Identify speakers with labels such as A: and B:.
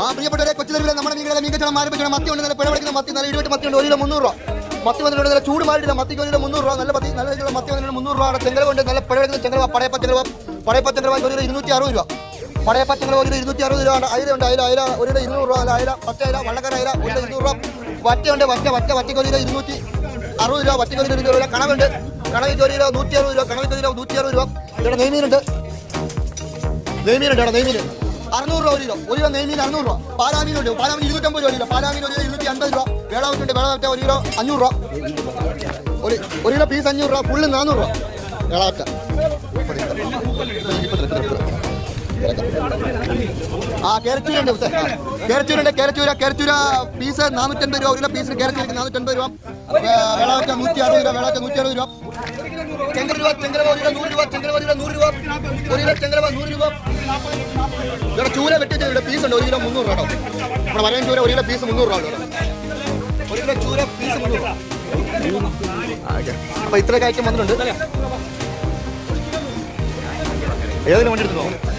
A: ആ പ്രിയപ്പെട്ടവരെ കൊച്ചു തെരുവിലെ നമ്മുടെ മീനുകളെ മീൻ കച്ചവടം ആരംഭിക്കണം മത്തി ഉണ്ട് നല്ല മത്തി നല്ല ഇടിവിട്ട് മത്തി ഉണ്ട് ഒരു കിലോ മുന്നൂറ് രൂപ. മത്തി വന്നിട്ടുണ്ട് നല്ല ചൂട് മാറിയില്ല മത്തിക്ക് ഒരു കിലോ മുന്നൂറ് രൂപ. നല്ല മത്തി നല്ല രീതിയിലുള്ള മത്തി വന്നിട്ടുണ്ട് മുന്നൂറ് രൂപ. ചെങ്കലവ് ഉണ്ട് നല്ല പിഴവടിക്കുന്ന ചെങ്കലവ പടയപ്പ ചെങ്കലവ പടയപ്പ ചെങ്കലവ ഒരു ഇരുന്നൂറ്റി അറുപത് രൂപ. പടയപ്പ ചെങ്കലവ ഒരു ഇരുന്നൂറ്റി അറുപത് രൂപ. അയില ഉണ്ട് അയില അയില ഒരു കിലോ ഇരുന്നൂറ് രൂപ. അയില പച്ച അയില വള്ളക്കര അയില ഒരു ഇരുന്നൂറ് രൂപ. വറ്റയുണ്ട് വറ്റ വറ്റ വറ്റയ്ക്ക് ഒരു കിലോ ഇരുന്നൂറ്റി അറുപത് രൂപ വറ്റയ്ക്ക് ഒരു കിലോ രൂപ. കണവുണ്ട്. കണവിക്ക് ഒരു കിലോ നൂറ്റി അറുപത് രൂപ കണവിക്ക് ഒരു കിലോ നൂറ്റി അറുപത് രൂപ. ഇവിടെ നെയ്മീനുണ്ട്. നെയ്മീനുണ്ട് നെയ്മീൻ അറുന്നൂറ് രൂപ ഒരു കിലോ. ഒരു കിലോ നെയ്മീൻ അറുന്നൂറ് രൂപ. പാലാമീനുണ്ട് പാലാമീൻ ഇരുന്നൂറ്റമ്പത് രൂപ ഒരു കിലോ. പാലാമീൻ ഒരു കിലോ ഇരുന്നൂറ്റി അൻപത് രൂപ. വേളാവറ്റുണ്ട് വേളാവറ്റ ഒരു കിലോ അഞ്ഞൂറ് രൂപ. ഒരു ഒരു കിലോ പീസ് അഞ്ഞൂറ് രൂപ. ഫുള്ള് നാനൂറ് രൂപ. വേളാവറ്റ. ആ കേരച്ചൂരുണ്ട് കേരച്ചൂരുണ്ട് കേരച്ചൂര കേരച്ചൂര പീസ് നാനൂറ്റൻപത് രൂപ ഒരു പീസിന് കേരച്ചൂരിക്ക് നാനൂറ്റൻപത് രൂപ. വിളവൊക്കെ നൂറ്റി അറുപത് രൂപ വിളവൊക്കെ നൂറ്റി അറുപത് രൂപ ചെങ്കര രൂപ ചെങ്കര രൂപ നൂറ് രൂപ. ഒരു കിലോ ചെങ്കര നൂറ് രൂപ. ഇവിടെ ചൂര വെട്ടിച്ച് ഇവിടെ പീസ് ഉണ്ട് ഒരു കിലോ മുന്നൂറ് രൂപ കേട്ടോ. നമ്മുടെ വരയൻ ചൂര ഒരു കിലോ പീസ് മുന്നൂറ് രൂപ ഒരു കിലോ ചൂര പീസ് മുന്നൂറ് അപ്പൊ ഇത്രയൊക്കെ ഐറ്റം വന്നിട്ടുണ്ട്. ഏതെങ്കിലും വണ്ടി